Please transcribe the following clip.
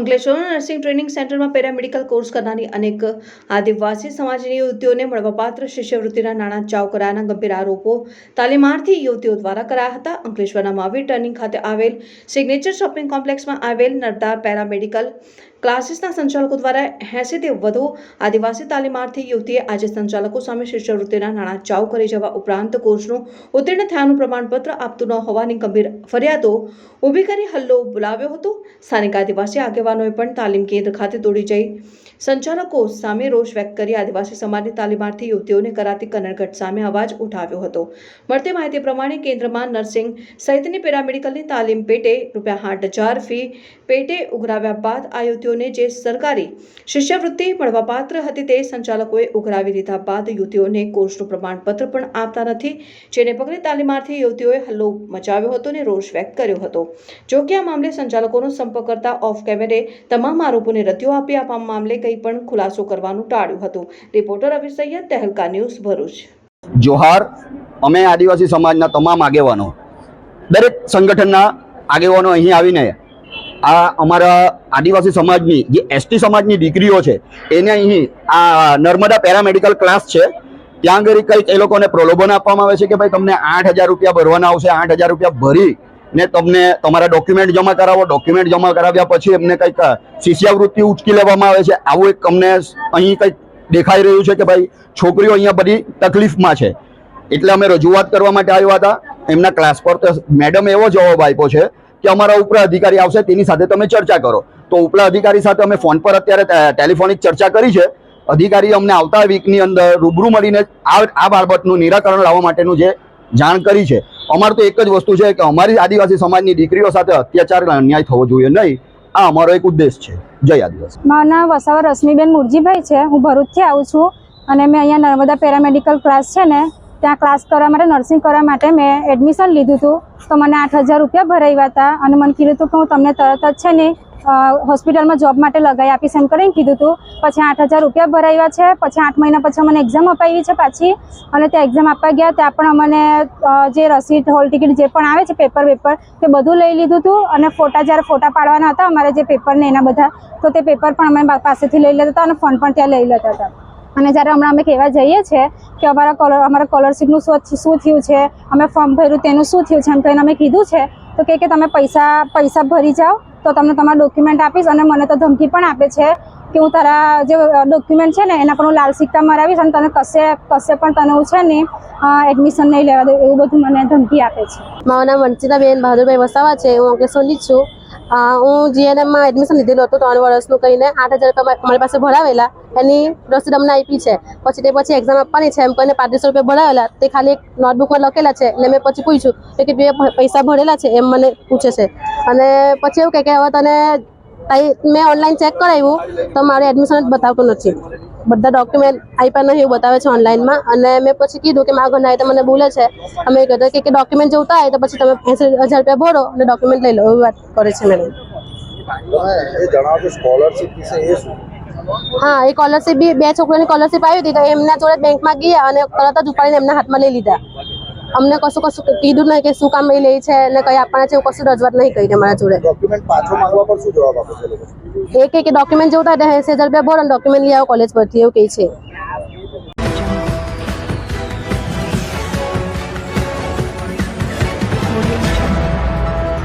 Ankleshwar nursing training સેન્ટરમાં paramedical course કરનારી અનેક આદિવાસી સમાજની યુવતીઓને મળવાપાત્ર શિષ્યવૃત્તિના નાણાં ચાવ કરાયાના ગંભીર આરોપો તાલીમાર્થી યુવતીઓ દ્વારા કરાયા હતા. અંકલેશ્વરના મહાવીર ટર્નિંગ ખાતે આવેલ સિગ્નેચર શોપિંગ કોમ્પ્લેક્સમાં આવેલ નર્મદા પેરામેડિકલ ક્લાસીસના સંચાલકો દ્વારા એંસીથી વધુ આદિવાસી તાલીમાર્થી યુવતીએ આજે સંચાલકો સામે શિષ્યવૃત્તિના નાણાં ચાવ કરી જવા ઉપરાંત કોર્સનું ઉત્તીર્ણ થયાનું પ્રમાણપત્ર આપતું ન હોવાની ગંભીર ફરિયાદો ઊભી કરી હલ્લો બોલાવ્યો હતો. સ્થાનિક આદિવાસી આગેવાનોએ પણ તાલીમ કેન્દ્ર ખાતે દોડી જઈ. સંચાલકો સામે રોષ વ્યક્ત કરી આદિવાસી સમાજની તાલીમાર્થી યુવતીઓને કરાતી કનરગટ સામે અવાજ ઉઠાવ્યો હતો. મળતી માહિતી પ્રમાણે કેન્દ્રમાં નર્સિંગ સહિતની પેરામેડિકલની તાલીમ પેટે રૂપિયા આઠ હજાર ફી પેટે ઉઘરાવ્યા બાદ આ યુવતીઓને જે સરકારી શિષ્યવૃત્તિ મળવાપાત્ર હતી તે સંચાલકોએ ઉઘરાવી લીધા બાદ યુવતીઓને કોર્સનું પ્રમાણપત્ર પણ આપતા નથી, જેને પગલે તાલીમાર્થી યુવતીઓએ હલ્લો મચાવ્યો હતો અને રોષ વ્યક્ત કર્યો હતો. જો કે આ મામલે સંચાલકોનો સંપર્ક કરતા ઓફ કેમેરે તમામ આરોપોને રદ્યો આપી આ મામલે કંઈ પણ ખુલાસો કરવાનું ટાળ્યું હતું. Reporter Ravi Sayed, Tehelka news Bharuch. Johar, અમે આદિવાસી સમાજના તમામ આગેવાનો, દરેક સંગઠનના આગેવાનો અહીં આવીને આ અમારા આદિવાસી સમાજની, જે એસટી સમાજની દીકરીઓ છે, એને અહીં આ નર્મદા પેરામેડિકલ ક્લાસ છે, ત્યાં આગળ કંઈક એ લોકોને પ્રલોભન આપવામાં આવે છે કે ભાઈ તમને આઠ હજાર રૂપિયા ભરવાના આવશે, આઠ હજાર રૂપિયા ભરી ને તમને તમારા ડોક્યુમેન્ટ જમા કરાવો. ડોક્યુમેન્ટ જમા કરાવ્યા પછી એમને કંઈક શિષ્યવૃત્તિ ઉચકી લેવામાં આવે છે. આવું એક અમને અહીં કંઈક દેખાઈ રહ્યું છે કે ભાઈ છોકરીઓ અહીંયા બધી તકલીફમાં છે. એટલે અમે રજૂઆત કરવા માટે આવ્યા હતા. એમના ક્લાસ પર તો મેડમ એવો જવાબ આપ્યો છે કે અમારા ઉપરા અધિકારી આવશે, તેની સાથે તમે ચર્ચા કરો. તો ઉપલા અધિકારી સાથે અમે ફોન પર અત્યારે ટેલિફોનિક ચર્ચા કરી છે. અધિકારી અમને આવતા વીકની અંદર રૂબરૂ મળીને આ આ બાબતનું નિરાકરણ લાવવા માટેનું જે જાણ કરી છે. અમારે તો એક જ વસ્તુ છે કે અમારી આદિવાસી સમાજની દીકરીઓ સાથે અત્યાચાર અન્યાય થવો જોઈએ નહીં. આ અમારો એક ઉદ્દેશ છે. જય આદિવાસી. મારું નામ વસાવા રશ્મિબેન મુરજીભાઈ છે. હું ભરૂચથી આવું છું અને મેં અહીંયા નર્મદા પેરામેડિકલ ક્લાસ છે ને ત્યાં ક્લાસ કરવા માટે નર્સિંગ કરવા માટે મેં એડમિશન લીધું હતું. તો મને આઠ હજાર રૂપિયા ભરાવ્યા હતા અને મને કીધું હતું કે હું તમને તરત જ છે ને અ, હોસ્પિટલમાં જોબ માટે લગાવી આપીશ એમ કરીને કીધું હતું પછી આઠ હજાર રૂપિયા ભરાવ્યા છે. પછી આઠ મહિના પછી અમને એક્ઝામ અપાવી છે પાછી. અને ત્યાં એક્ઝામ આપવા ગયા. ત્યાં પણ અમને જે રસીદ હોલ ટિકિટ જે પણ આવે છે પેપર પેપર તે બધું લઈ લીધું હતું અને ફોટા, જ્યારે ફોટા પાડવાના હતા, અમારે જે પેપર ને એના બધા, તો તે પેપર પણ અમે પાસેથી લઈ લેતા હતા અને ફોન પણ ત્યાં લઈ લેતા હતા. અને જ્યારે હમણાં અમે કહેવા જઈએ છીએ કે અમારા કોલર અમારા કોલરશીપનું શું શું થયું છે, અમે ફોર્મ ભર્યું તેનું શું થયું છે, એમ કહીને અમે કીધું છે તો કહે કે તમે પૈસા પૈસા ભરી જાઓ, તો તમને તમારા ડોક્યુમેન્ટ આપીશ અને મને તો ધમકી પણ આપે છે કે હું તારા જે ડોક્યુમેન્ટ છે ને, એના પર હું લાલ સિક્કા મરાવીશ અને તને કશે કશે પણ તને હું છે ને એડમિશન નહીં લેવા દઉં એવું બધું મને ધમકી આપે છે. મારું નામ વંચિતાબેન બહાદુરભાઈ વસાવા છે, હું અંકલેશ્વરની જ છું. હું જીએનએમમાં એડમિશન લીધેલું હતું ત્રણ વર્ષનું કહીને આઠ હજાર રૂપિયા મારી પાસે ભરાવેલા. એની રસીદ અમને આપી છે. પછી તે પછી એક્ઝામ આપવાની છે એમ કહીને પાંત્રીસો રૂપિયા ભરાવેલા. તે ખાલી એક નોટબુકમાં લખેલા છે. એટલે મેં પછી પૂછ્યું કે બે પૈસા ભરેલા છે એમ મને પૂછે છે. અને પછી એવું કહે કે હવે તને મેં ઓનલાઈન ચેક કરાવ્યું તો મારું એડમિશન જ બતાવતું નથી. બધા ડોક્યુમેન્ટ આપ્યા નહીં એવું બતાવે છે ઓનલાઈનમાં અને મેં પછી કીધું કે મારા ઘરના તો મને બોલે છે. અમે કહેતા કે ડોક્યુમેન્ટ જોતા હોય તો પછી તમે એંસી હજાર રૂપિયા ભરો અને ડોક્યુમેન્ટ લઈ લો એવી વાત કરે છે મેડમ હા એ સ્કોલરશીપ બી બે છોકરીઓની સ્કોલરશીપ આવી હતી તો એમના જોડે બેંકમાં ગયા અને તરત જ ઉપાડીને એમના હાથમાં લઈ લીધા. અમને કશું કશું કીધું નહીં કે શું કામ એ લે છે અને કઈ આપવાના છે એવું કશું રજૂઆત નહીં કરી મારા જોડે. ડોક્યુમેન્ટ પાછો માંગવા પર શું જવાબ આપો છો એ લોકો? એ કહે કે ડોક્યુમેન્ટ જોતા રહેશે. હજાર રૂપિયા બોલો ડોક્યુમેન્ટ લઈ આવો કોલેજ પરથી એવું કહે છે.